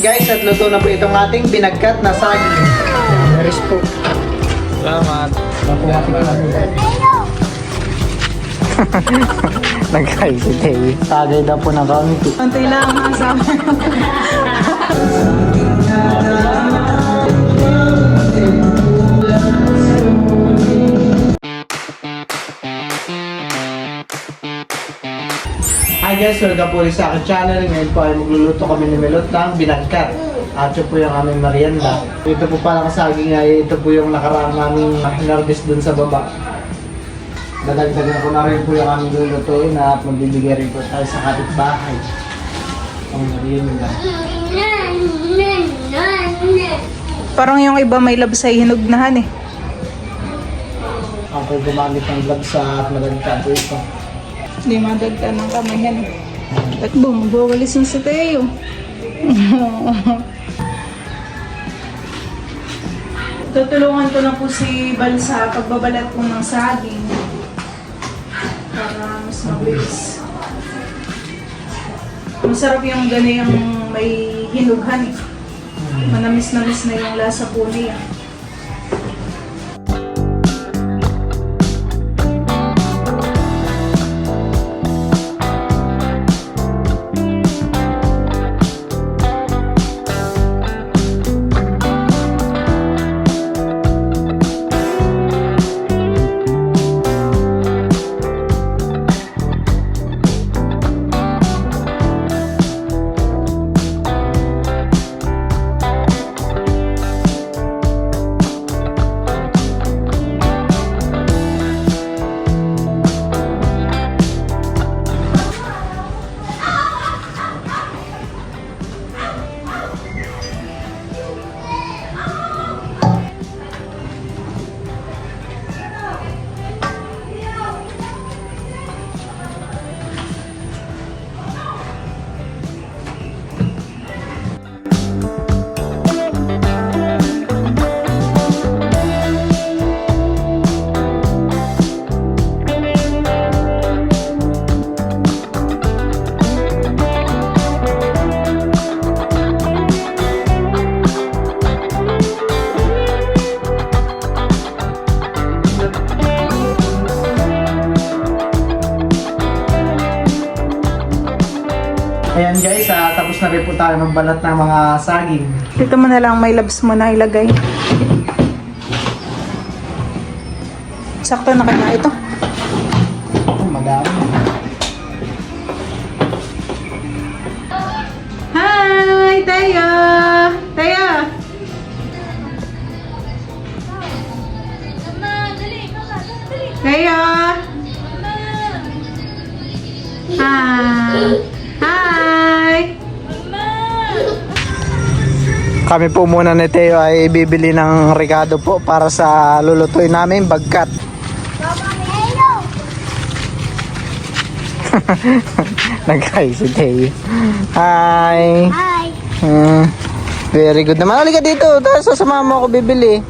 Guys, at luto na po itong ating binagkat na saging. Meris po. Salamat. Nagkay si Tay. Tagay daw po ng kaunti. Antay lang ang asawa. guys, welcome po ulit sa aking channel. Ngayon po ay magluluto kami ni Melot ng binagkat. At yun po yung aming merienda. Ito po pala kasaging ay ito po yung nakaraan naming hinarvest dun sa baba. Dadagdagan ko na rin po yung aming lulutuin at magbibigay rin po tayo sa kapitbahay. Ang merienda. Parang yung iba may lab sa hinugnahan eh. Ako gumamit ng gloves sa at madagdag po ito. Hindi madagdan ng kamay yan. At boom, magwawalis na si Teo. Tutulungan ko na po si Bal sa pagbabalat po ng saging. Para mas mabilis. Masarap yung ganayang may hinughan. Manamis-namis na yung lasa po niya. Po tayo magbalat ng mga saging. Dito mo na lang may labs mo na ilagay. Sakto na kaya ito. Oh, madami. Kami po muna ni Teo ay bibili ng Ricardo po para sa lulutuin namin bagkat. Nagkay si Teo. Hi! Hi. Hmm, very good naman. Halika dito. Tara, sasama mo ako bibili.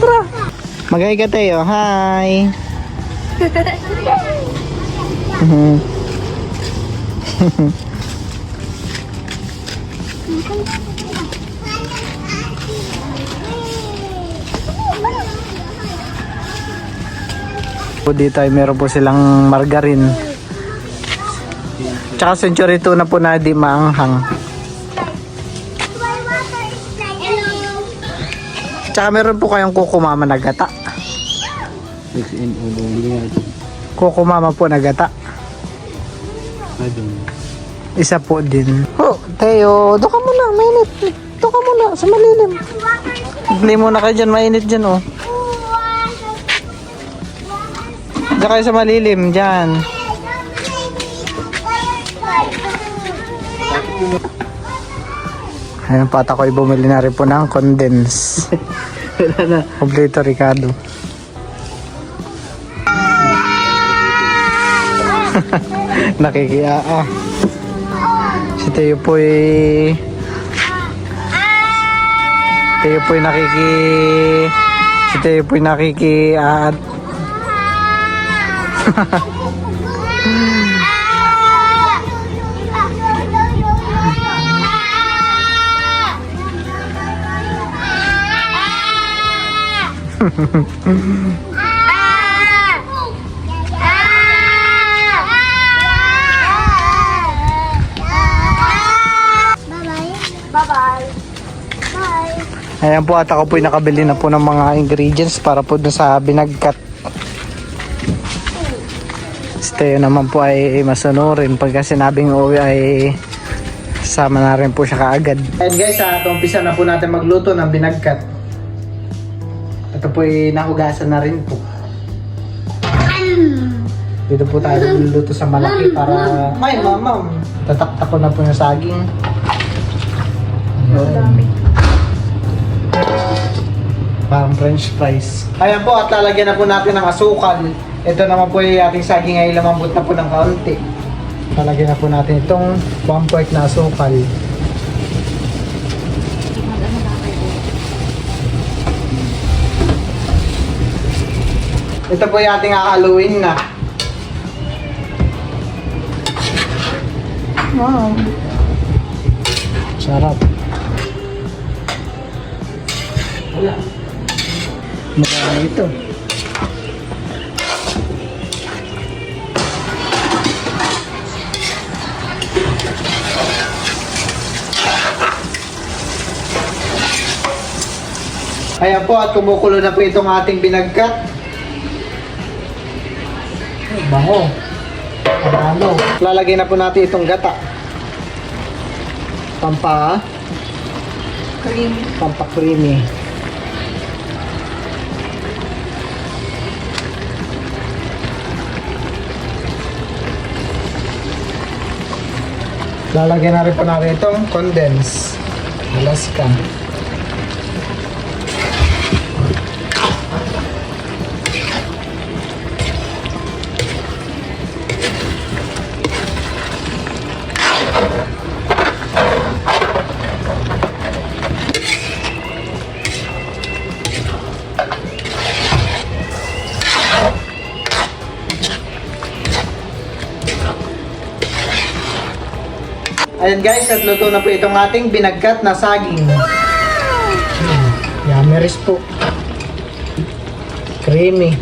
Tara. Magay ka Teo. Hi! po dito ay meron po silang margarine. Tsaka century tuna po na di maanghang. Tsaka meron po kayong kukumama na gata. Kukumama po na gata. Isa po din. Oh, Teo, doon ka muna, mainit. Doon ka muna, sa malilim. Hindi muna kayo dyan, mainit dyan oh. Diyan kayo sa malilim, dyan. Ayun pa at ako'y bumili na rin po ng condense. Kompleto Ricardo. Nakikiaa. Si Teo po'y... Teo po'y nakiki... Si Teo po'y nakiki... at. Ayan po at ako po nakabili na po ng mga ingredients para po sa binagkat Stay naman po ay masunurin pagka sinabing uwi ay sama na rin po siya kaagad. And guys, sa umpisa na po natin magluto ng binagkat. Ito po ay nahugasan na rin po. Dito po tayo magluluto sa malaki para... Ay, mamam! Tataktak ko na po yung saging. Dami. Parang french fries. Ayan po, at lalagyan na po natin ng asukal. Ito naman po yung ating saging ay lamambot na po ng kaunti. Lalagyan na po natin itong one quart na asukal. Ito po yung ating aaluin na. Wow. Sarap. Wala. Marami ito. Ayan po at kumukulo na po itong ating binagkat. Ay, Bango. Ano? Lalagay na po natin itong gata. Pampa, Cream. pampa creamy. Lalagyan na rin po natin itong condense. Alaska. Ayan guys, at luto na po itong ating binagkat na saging. Hmm, Yummy ris po. Creamy.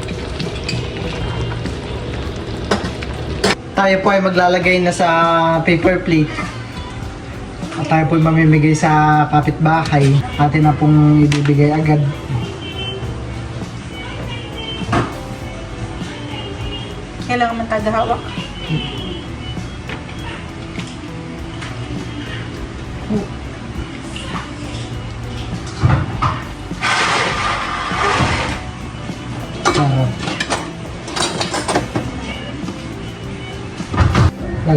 Tayo po ay maglalagay na sa paper plate. At tayo po ay mamimigay sa kapitbahay. Atin na pong ibibigay agad. Kailangan man tagahawak.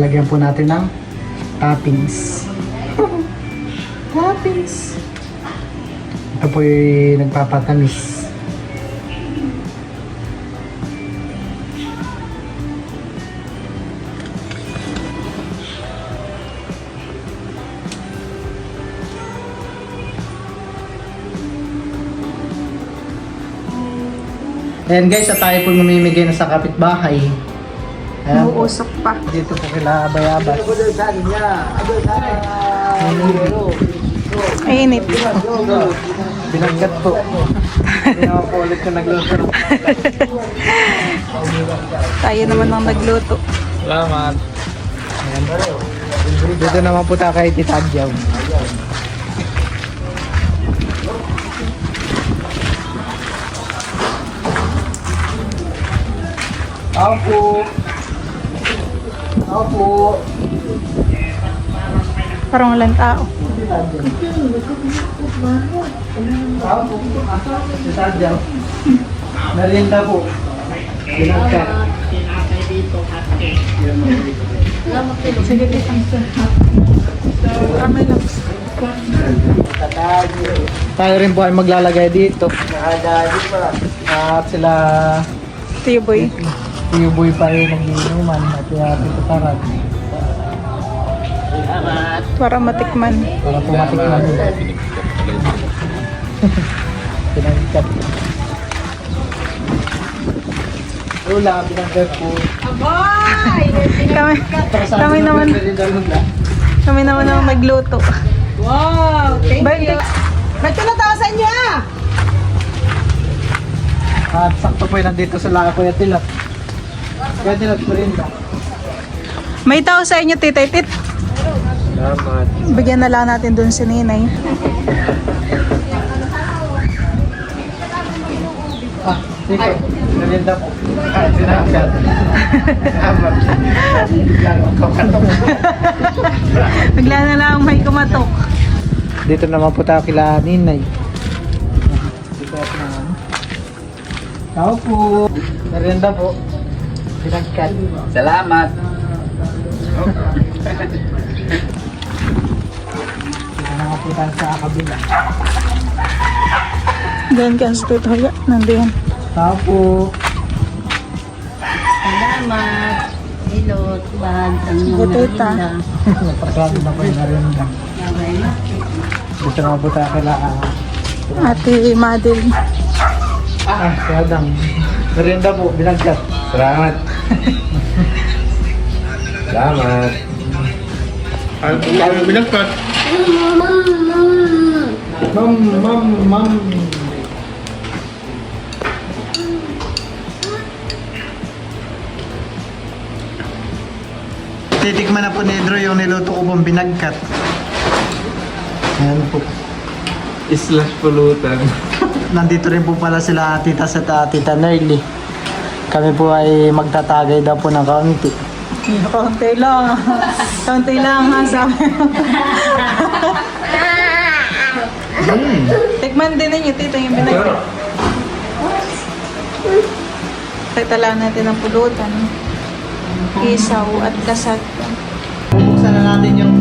Lalagyan po natin ng toppings. toppings. Ito po yung nagpapatamis. Ayan guys, at tayo po mamimigay na sa kapitbahay. Ayan po. Nauusok pa. Dito po kila Bayabas. Mainit. Binanggat po. Hindi naman po ulit yung nagluto. Tayo naman ang nagluto. Salamat. Ayan. Dito naman po tayo kay Tita Adjaw. Ako po. Ako po. Parang walang tao. Tita Adjaw. Ako po. Tita Adjaw. Merienda po. Binagkat. Sige, titang Kamay lang. Tayo rin po ay maglalagay dito. At sila Tiyo boy. Tiyo Boy pa rin nagiinuman at uh, Tito Tarat Para matikman. para po matikman. Pinagkat. Wala, pinagkat po. Kami, sa kami atin, naman, kami naman ang nagluto. Wow, thank Birthday. you. Ba't ko natawa sa inyo ah? At sakto po yun nandito sa laka Kuya Tilat. Kuya Tilat, merinda. May tao sa inyo, tita tit. Salamat. Bigyan na lang natin dun si Ninay. Ah, po. Ah. Salamat. Bigla na lang may kumatok. Dito naman po tayo kila Ninay. Dito naman. Tao po. Merienda po. Sinangkat. Salamat. Dito naman po tayo sa kabila. Doon ka sa. Hiya, nandiyan. Tao po. Salamat. Hello, bag. Ang Sige, tita. Napasado na po yung merienda. Dito naman po tayo kila Ate Madel. Ah, sadang. Merienda po, binagkat. Salamat. Salamat. Po kami binagkat? Mam, mam, mam. Titikman na po ni Edro yung niluto ko pong binagkat. Ayan po. Slash pulutan. Nandito rin po pala sila tita sa ta, tita Nerly. Kami po ay magtatagay daw po ng kaunti. Kaunti lang. Kaunti lang ha sabi. Tikman din ninyo, tita, yung binagkat. Tita lang natin ang pulutan. Isaw at kasag. Bubuksan na natin yung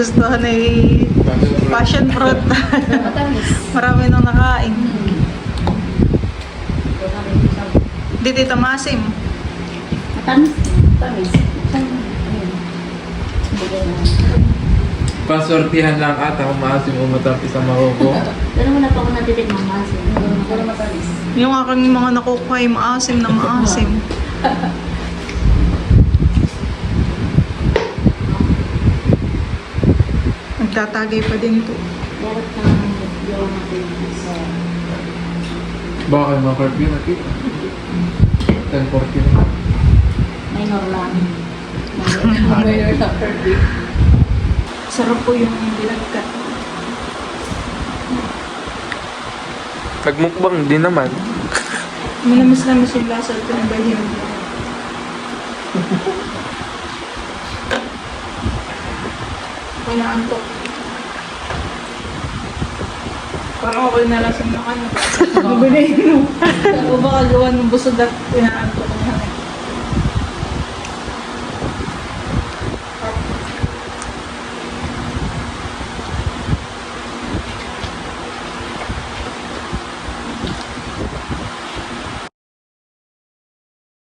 nagustuhan ay passion fruit. Marami nang nakain. Di tita masim. Tamis. Tamis. Pasortihan lang ata kung maasim o matapis ang mahuko. Pero wala pa ako natitikmang masin. Pero matamis. Yung aking mga nakukuha ay maasim na maasim. Nagtatagay pa din to. Meron kang yung matimis. Baka kayo mga-curfew nakita. 10.40 na. Minor lang. Minor lang. Sarap po yung bilagkat. Nagmukbang din naman. Manamis-namis yung lasa ito ng bahin. Wala antok. Parang ako nalasang na kanya. Mabilihin mo. O baka gawa ng busog at inaantok.